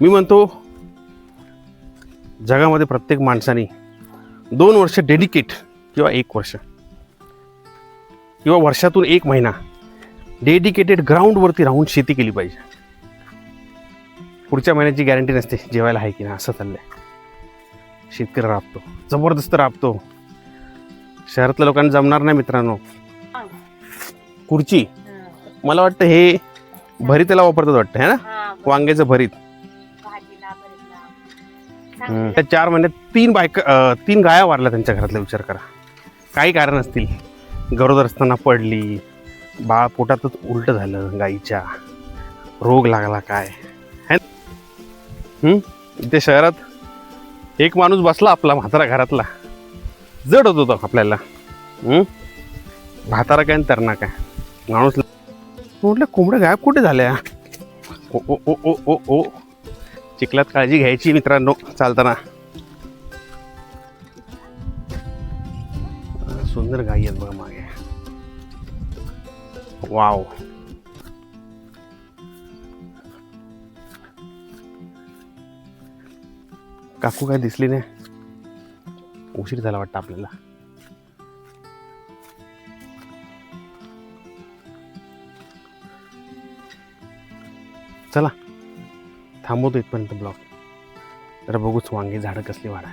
मी म्हणतो जगामध्ये प्रत्येक माणसाने दोन वर्ष डेडिकेट किंवा एक वर्ष किंवा वर्षातून एक महिना डेडिकेटेड ग्राउंडवरती राहून शेती केली पाहिजे. पुढच्या महिन्याची गॅरंटी नसते जेवायला आहे की नाही असं चाललंय. शेतकरी राबतो जबरदस्त राबतो. शहरातल्या लोकांना जमणार नाही मित्रांनो. खुर्ची मला वाटतं हे भरीतेला वापरतात वाटतं है ना? वांग्याचं भरीत. त्या चार महिन्यात तीन बायक तीन गाया वारल्या त्यांच्या घरातला विचार करा. काही कारण असतील. गरोदर असताना पडली. बाळ पोटातच उलट झालं गाईच्या. रोग लागला काय? है ते इथे शहरात एक माणूस बसला आपला म्हातारा घरातला. जड होत होतं आपल्याला. म्हातारा काय तरणा काय? माणूस म्हटलं कोंबड्या गायब कुठे झाल्या? ओ ओ ओ ओ ओ ओ. चिखलात काळजी घ्यायची मित्रांनो चालताना. सुंदर गाई आहेत बघा मागे. वाव. काकू काय दिसली नाही? उशीर झाला वाटतं आपल्याला. चला. थांबवतो इथपर्यंत ब्लॉग तर बघूच वांगी झाडं कसली वाढा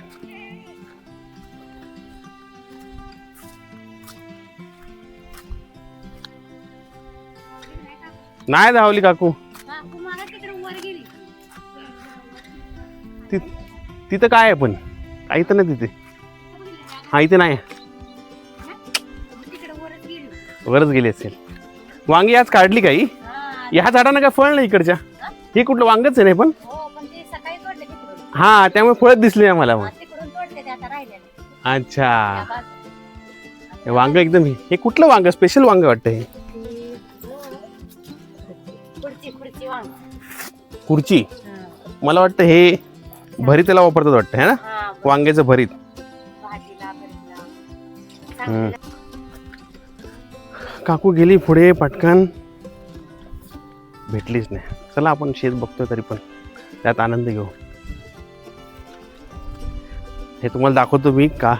नाही धावली काकू. तिथं काय आहे पण? काही तर नाही तिथे. हा इथे नाही. वरच गेली असेल. वांगी आज काढली काही ह्या झाडांना काय फळ नाही इकडच्या? हे कुठलं वांगच आहे नाही पण? हो तिकडून हा त्यामुळे फळच दिसली नाही मला मग. अच्छा. हे वांग एकदम हे कुठलं वांग? स्पेशल वांग वाटतं हे? खुर्ची हा. मला वाटतं हे भरीतेला वापरतात वाटतं है ना? वांग्याचं भरीत. काकू गेली पुढे पटकन. भेटलीच नाही. चला आपण शेत बघतोय तरी पण. त्यात आनंद घेऊ. हे तुम्हाला दाखवतो मी का?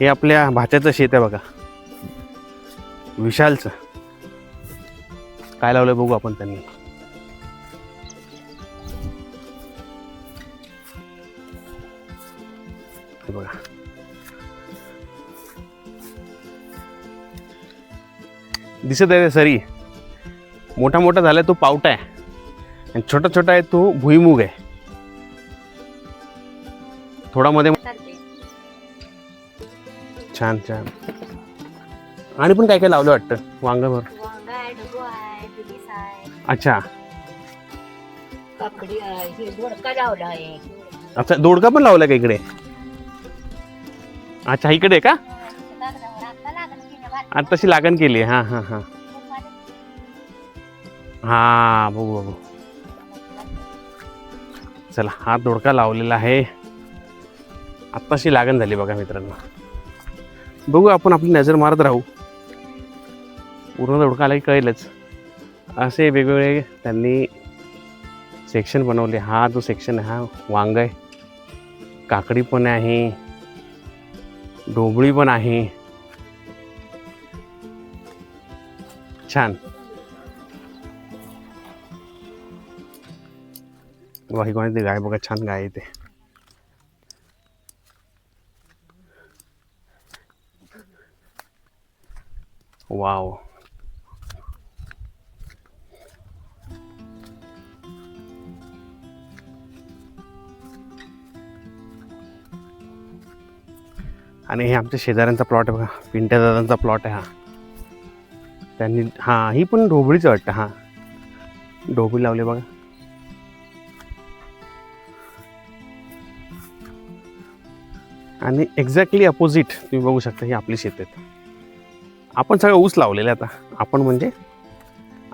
हे आपल्या भाच्याचं शेत आहे बघा. विशालचं. काय लावलं बघू आपण त्यांनी. बघा. दिसत आहे सरी. मोठा मोठा झालाय तो पावटा आहे. आणि छोटा छोटा आहे तो भुईमुग आहे. थोडा मध्ये छान छान. आणि पण काय काय लावलं वाटतं? वांगभर. अच्छा. अच्छा दोडका पण लावला का इकडे? अच्छा इकडे का? आता तशी लागण केली हां हां हां. हां बघू बघू. चला हा दोडका लावलेला आहे. आत्ताशी लागण झाली बघा मित्रांनो. बघू आपण आपली नजर मारत राहू. पूर्ण दोडका आला की कळेलच. असे वेगवेगळे त्यांनी सेक्शन बनवले. हा जो सेक्शन आहे हा वांग आहे. काकडी पण आहे. ढोबळी पण आहे. छान. वाही कोणाची गाय बघा छान गाय येते वाव आणि हे आमच्या शेजाऱ्यांचा प्लॉट आहे बघा. पिंट्या दादांचा प्लॉट आहे हा. त्यांनी हां ही पण ढोबळीच वाटतं हां. ढोबळी लावली बघा. आणि एक्झॅक्टली अपोजिट तुम्ही बघू शकता ही आपली शेत आहेत. आपण सगळं ऊस लावलेलं आहे आता. आपण म्हणजे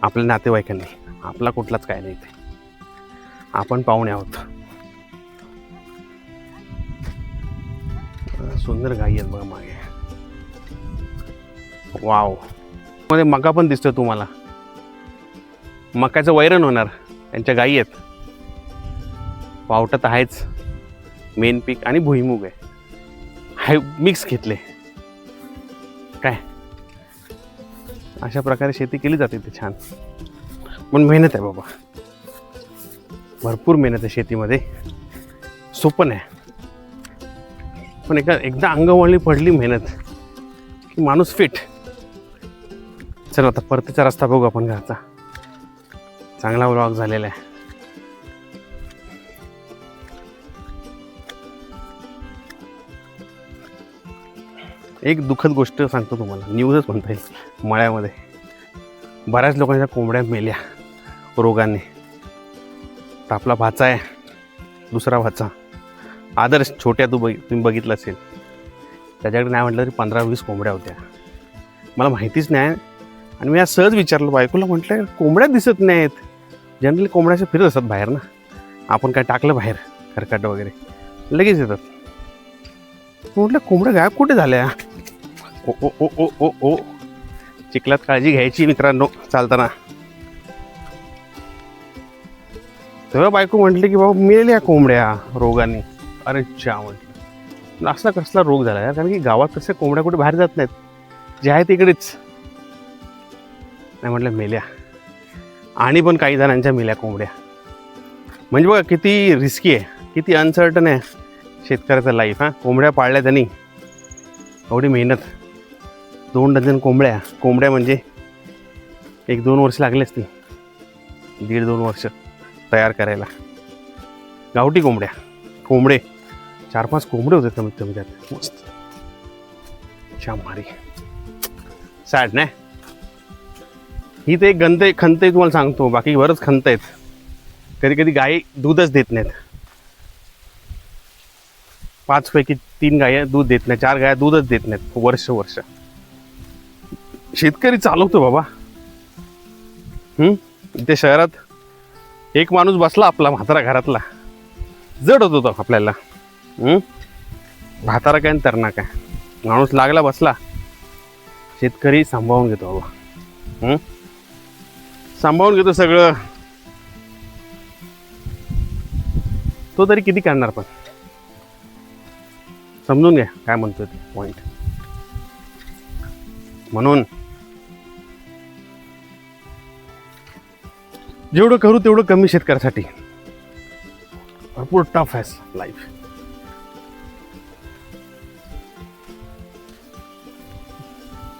आपल्या नातेवाईकांनी. आपला कुठलाच काय नाही ते आपण पाहुणे आहोत. सुंदर गाई आहेत बघा मागे. वावमध्ये मका पण दिसतोय तुम्हाला. मकाचं वैरण होणार. त्यांच्या गाई आहेत. पावटा तर आहेच. मेन पीक आणि भुईमुग आहे. हाय मिक्स घेतले. काय? अशा प्रकारे शेती केली जाते ते छान. पण मेहनत आहे बाबा. भरपूर मेहनत आहे शेतीमध्ये. सोपं नाही. पण एका एकदा अंगवळणी पडली मेहनत की माणूस फिट चला आता परतीचा रस्ता बघू आपण घरचा. चांगला व्लॉग झालेला आहे. एक दुःखद गोष्ट सांगतो तुम्हाला. न्यूजच म्हणता येईल. मळ्यामध्ये. बऱ्याच लोकांच्या कोंबड्या मेल्या. रोगाने. तर आपला भाचा आहे. दुसरा भाचा. आदर्श छोट्या तू बघ तुम्ही बघितलं असेल. त्याच्याकडे नाही म्हटलं तरी पंधरा वीस कोंबड्या होत्या. मला माहितीच नाही. आणि मी आज सहज विचारलं बायकोला म्हटलं कोंबड्या दिसत नाहीत. जनरली कोंबड्याच्या फिरत असतात बाहेर ना. आपण काय टाकलं बाहेर खरकाट वगैरे. लगेच येतात. म्हटलं कोंबड्या गायब कुठे झाल्या? ओ ओ ओ ओ ओ ओ. चिखलात काळजी घ्यायची मित्रांनो चालताना. तेव्हा बायको म्हटली की बाबा मेल्या कोंबड्या रोगाने? अरे च्या म्हटलं असला कसला रोग झाला यार कारण की गावात कसं कोंबड्या कुठे बाहेर जात नाहीत. जे आहे तिकडेच नाही म्हटलं मेल्या. आणि पण काही जणांच्या मेल्या कोंबड्या. म्हणजे बघा किती रिस्की आहे किती अनसर्टन आहे शेतकऱ्याचं लाईफ हां. कोंबड्या पाळल्या त्यांनी. एवढी मेहनत. दोन डझन कोंबड्या. कोंबड्या म्हणजे एक दोन वर्ष लागले असतील दीड दोन वर्ष तयार करायला. गावठी कोंबड्या. कोंबडे. चार पाच कोंबडे होते कमीत कमी त्यात. मस्त. शामारी सॅड नाही? ही ते गंत खंत आहे तुम्हाला सांगतो. बाकी बरंच खंत आहेत. कधी कधी गाई दूधच देत नाहीत. पाचपैकी तीन गाया दूध देत नाही चार गाया दूधच देत नाहीत. वर्ष वर्ष. शेतकरी चालवतो बाबा. हम्म? इथे शहरात एक माणूस बसला आपला म्हातारा घरातला. जड होत होता आपल्याला. म्हातारा काय आणि तरणा काय? माणूस लागला बसला. शेतकरी सांभाळून घेतो बाबा. हम्म? सांभाळून घेतो सगळं. तो तरी किती करणार पण? समजून घ्या काय म्हणतो ते पॉईंट म्हणून जेवढं करू तेवढं कमी शेतकऱ्यासाठी. भरपूर टफ आहे लाईफ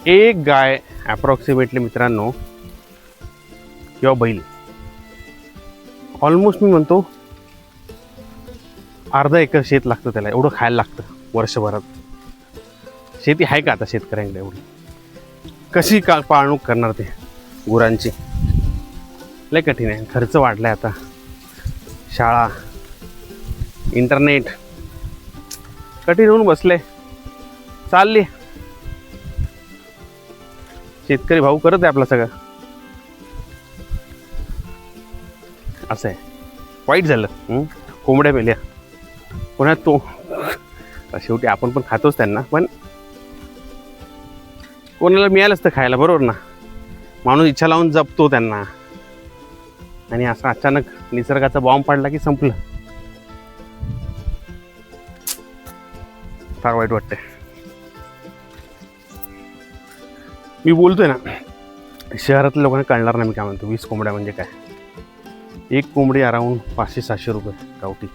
एक गाय अप्रॉक्सिमेटली मित्रांनो किंवा बैल. ऑलमोस्ट मी म्हणतो अर्धा एकर शेत लागतं त्याला एवढं खायला लागतं वर्षभरात. शेती आहे का आता शेतकऱ्यांकडे एवढी? कशी का पाळणूक करणार ते गुरांची? लय कठीण आहे. खर्च वाढलाय आता. शाळा इंटरनेट कठीण होऊन बसले. चालली. शेतकरी भाऊ करत आहे आपलं सगळं. असं आहे. वाईट झालं. कोंबड्या मेल्या. पुन्हा तो शेवटी आपण पण खातोच त्यांना पण कोणाला मिळालंच तर खायला बरोबर ना? माणूस इच्छा लावून जपतो त्यांना. आणि असं अचानक निसर्गाचा बॉम्ब पडला की संपलं. फार वाईट वाटतंय. मी बोलतोय ना शहरातल्या लोकांना कळणार नाही मी काय म्हणतो. वीस कोंबड्या म्हणजे काय? एक कोंबडी अराऊंड पाचशे सहाशे रुपये गावठी.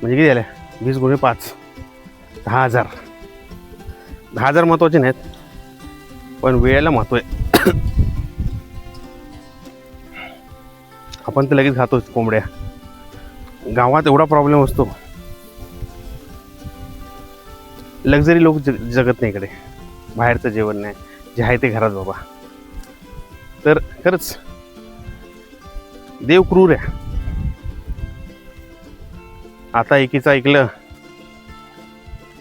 म्हणजे किती झाल्या वीस गुणे पाच. दहा हजार. दहा हजार महत्त्वाचे नाहीत पण वेळेला महत्त्व आहे. आपण तर लगेच खातोच कोंबड्या. गावात एवढा प्रॉब्लेम असतो. लक्झरी लोक जग जगत नाही इकडे. बाहेरचं जेवण नाही. जे आहे ते घरात बाबा. तर खरंच देव क्रूर आहे. आता एकीचं ऐकलं.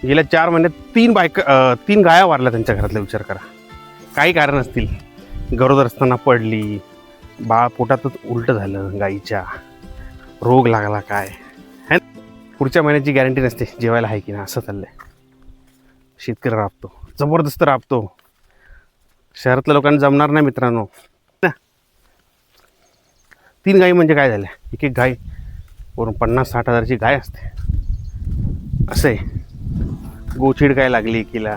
गेल्या चार महिन्यात तीन बायक तीन गाया वारल्या त्यांच्या घरातला विचार करा. काही कारण असतील. गरोदर असताना पडली बाळ पोटातच उलट झालं गाईच्या. रोग लागला काय? है पुढच्या महिन्याची गॅरंटी नसते जेवायला आहे की ना असं चाललंय. शेतकरी राबतो. जबरदस्त राबतो. शहरातल्या लोकांना जमणार नाही मित्रांनो. ना? तीन गायी म्हणजे काय झाल्या? एक एक गाय वरून पन्नास साठ हजारची गाय असते. असं आहे. गोचिड काय लागली किला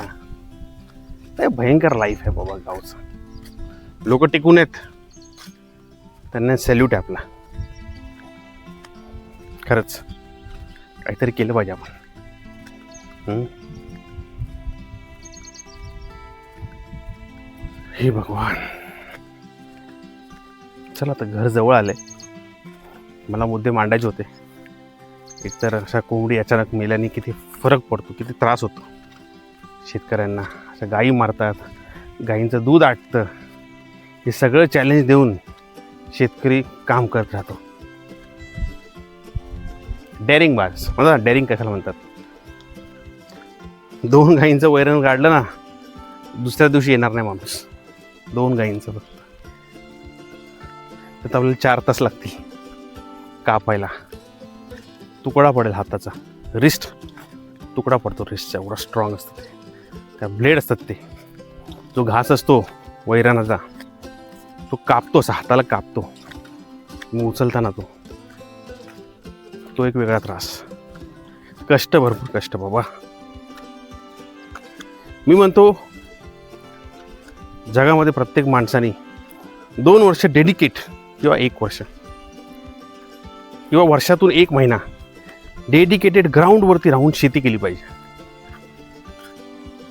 काय भयंकर लाईफ आहे बाबा गावचं. लोक टिकून आहेत. त्यांना सॅल्यूट आहे आपला. खरंच काहीतरी केलं पाहिजे आपण. हे भगवान. चला आता घर जवळ आले मला मुद्दे मांडायचे होते. एकतर अशा कोंबडी अचानक मेल्याने किती फरक पडतो किती त्रास होतो. शेतकऱ्यांना अशा गायी मारतात गायींचं दूध आटतं. हे सगळं चॅलेंज देऊन शेतकरी काम करत राहतो. डेअरिंग बार्स म्हणा डेअरिंग कशाला म्हणतात? दोन गाईंचं वैरण काढलं ना दुसऱ्या दिवशी येणार नाही माणूस. दोन गाईंचं फक्त. तर आपल्याला चार तास लागतील कापायला. तुकडा पडेल हाताचा. रिस्ट तुकडा पडतो रिस्टचा एवढा स्ट्रॉंग असतं ते. त्या ब्लेड असतात ते. जो घास असतो वैराणाचा. तो कापतो असा हाताला कापतो. मग उचलताना तो. तो एक वेगळा त्रास. कष्ट भरपूर कष्ट बाबा. मी म्हणतो जगामध्ये प्रत्येक माणसाने दोन वर्ष डेडिकेट किंवा एक वर्ष किंवा वर्षातून एक महिना डेडिकेटेड ग्राउंडवरती राहून शेती केली पाहिजे.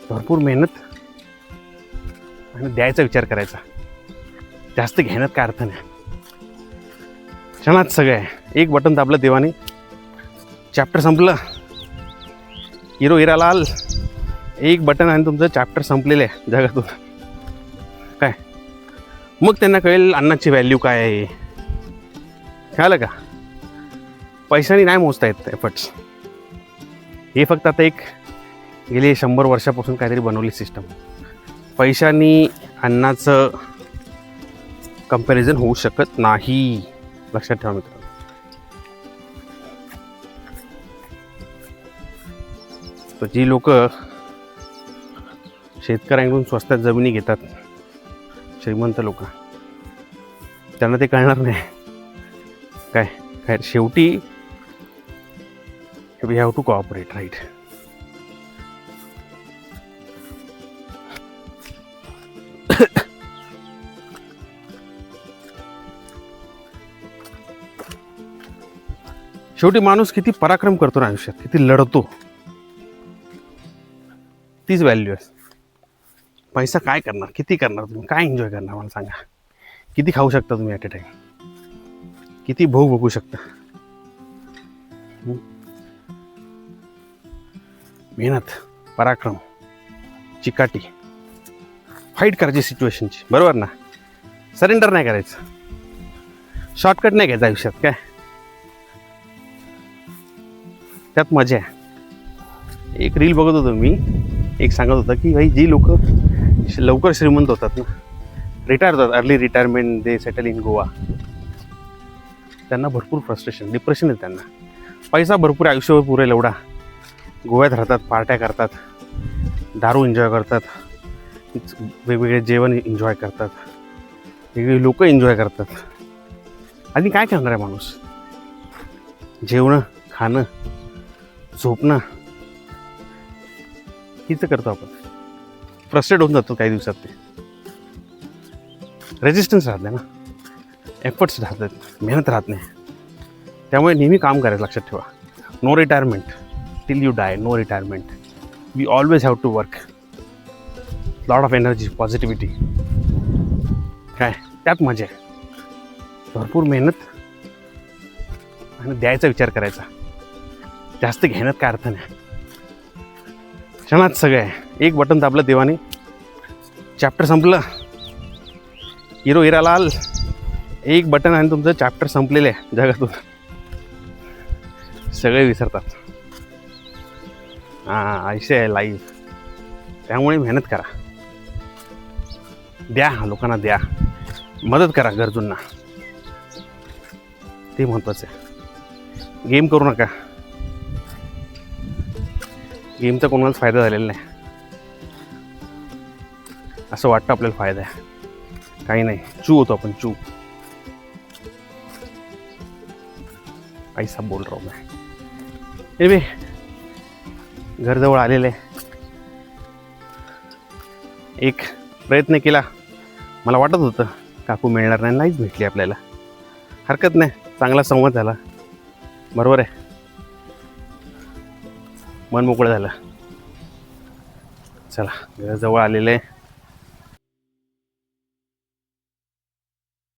भरपूर मेहनत आणि द्यायचा विचार करायचा. जास्त घेण्यात काय अर्थ नाही. क्षणात सगळं आहे एक बटन दाबलं देवाने. चॅप्टर संपलं. हिरो हिरालाल एक बटन आणि तुमचं चॅप्टर संपलेलं आहे जगातून. काय? मग त्यांना कळेल अन्नाची व्हॅल्यू काय आहे. कळालं का? पैशाने नाही मोजता येत एफर्ट्स हे फक्त आता एक गेली शंभर वर्षापासून काहीतरी बनवली सिस्टम पैशानी अन्नाचं कंपॅरिझन होऊ शकत नाही. लक्षात ठेवा मित्रांनो. तर जी लोक शेतकऱ्यांकडून स्वस्तात जमिनी घेतात श्रीमंत लोक त्यांना ते कळणार नाही. काय? काय? शेवटी we have to cooperate right शेवटी माणूस किती पराक्रम करतो ना आयुष्यात किती लढतो. तीच व्हॅल्यू आहे. पैसा काय करणार किती करणार तुम्ही काय एन्जॉय करणार मला सांगा. किती खाऊ शकता तुम्ही ॲट अ टाइम किती भाऊ बघू शकता? मेहनत पराक्रम चिकाटी फाईट करायची सिच्युएशनची बरोबर ना? सरेंडर नाही करायचं. शॉर्टकट नाही घ्यायचं आयुष्यात काय? त्यात मजा आहे. एक रील बघत होतो मी. एक सांगत होता की भाई जी लोक लवकर श्रीमंत होतात ना रिटायर होतात early retirement they settle in Goa त्यांना भरपूर फ्रस्ट्रेशन डिप्रेशन आहे त्यांना. पैसा भरपूर आयुष्यभर पुरेल एवढा. गोव्यात राहतात पार्ट्या करतात दारू एन्जॉय करतात वेगवेगळे जेवण एन्जॉय करतात वेगवेगळे लोक एन्जॉय करतात. आणि काय करणार आहे माणूस? जेवणं खाणं झोप ना. हीच करतो आपण. फ्रस्ट्रेट होऊन जातो काही दिवसात ते. रेजिस्टन्स राहत नाही ना. एफर्ट्स राहतात. मेहनत राहत नाही. त्यामुळे नेहमी काम करायचं लक्षात ठेवा. No retirement till you die no retirement we always have to work lot of energy positivity काय? त्यात मजा आहे. भरपूर मेहनत आणि द्यायचा विचार करायचा. जास्त घेण्यात काय अर्थ नाही. क्षणात सगळं आहे एक बटन दाबलं देवाने. चॅप्टर संपलं. हिरो हिरालाल एक बटन आणि तुमचं चॅप्टर संपलेलं आहे जगातून. सगळे विसरतात. हां आयुष्य आहे लाईफ त्यामुळे मेहनत करा. द्या लोकांना द्या. मदत करा गरजूंना. ते महत्त्वाचं आहे. गेम करू नका. गेमचा कोणालाच फायदा झालेला नाही. असं वाटतं आपल्याला फायदा आहे. काही नाही. चू होतो आपण चू. ऐसा बोल रहा हूं मैं ए बे घरजवळ आलेलं. आहे एक प्रयत्न केला. मला वाटत होतं काकू मिळणार नाही नाहीच भेटली आपल्याला. हरकत नाही. चांगला संवाद झाला. बरोबर आहे. मन मोकळं झालं. चला जवळ आलेलं आहे.